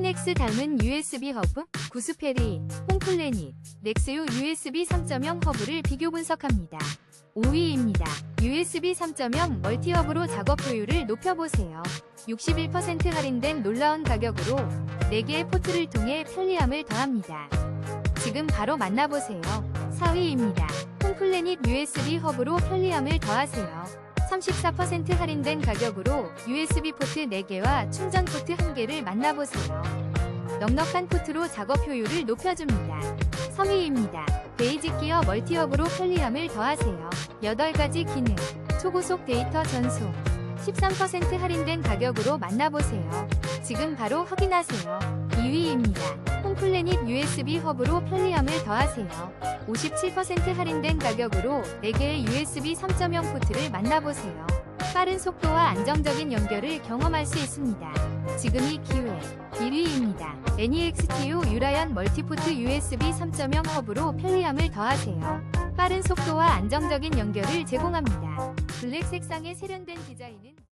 트윈엑스 닮은 USB 허브, 구스페리, 홈플래닛, 넥스유 USB 3.0 허브를 비교 분석합니다. 5위입니다. USB 3.0 멀티허브로 작업 효율을 높여보세요. 61% 할인된 놀라운 가격으로 4개의 포트를 통해 편리함을 더합니다. 지금 바로 만나보세요. 4위입니다. 홈플래닛 USB 허브로 편리함을 더하세요. 34% 할인된 가격으로 USB 포트 4개와 충전 포트 1개를 만나보세요. 넉넉한 포트로 작업 효율을 높여줍니다. 3위입니다. 베이직 기어 멀티허브로 편리함을 더하세요. 8가지 기능, 초고속 데이터 전송, 13% 할인된 가격으로 만나보세요. 지금 바로 확인하세요. 2위입니다. 홈플래닛 USB 허브로 편리함을 더하세요. 57% 할인된 가격으로 4개의 USB 3.0 포트를 만나보세요. 빠른 속도와 안정적인 연결을 경험할 수 있습니다. 지금이 기회. 1위입니다. NEXTU 유라연 멀티포트 USB 3.0 허브로 편리함을 더하세요. 빠른 속도와 안정적인 연결을 제공합니다. 블랙 색상의 세련된 디자인은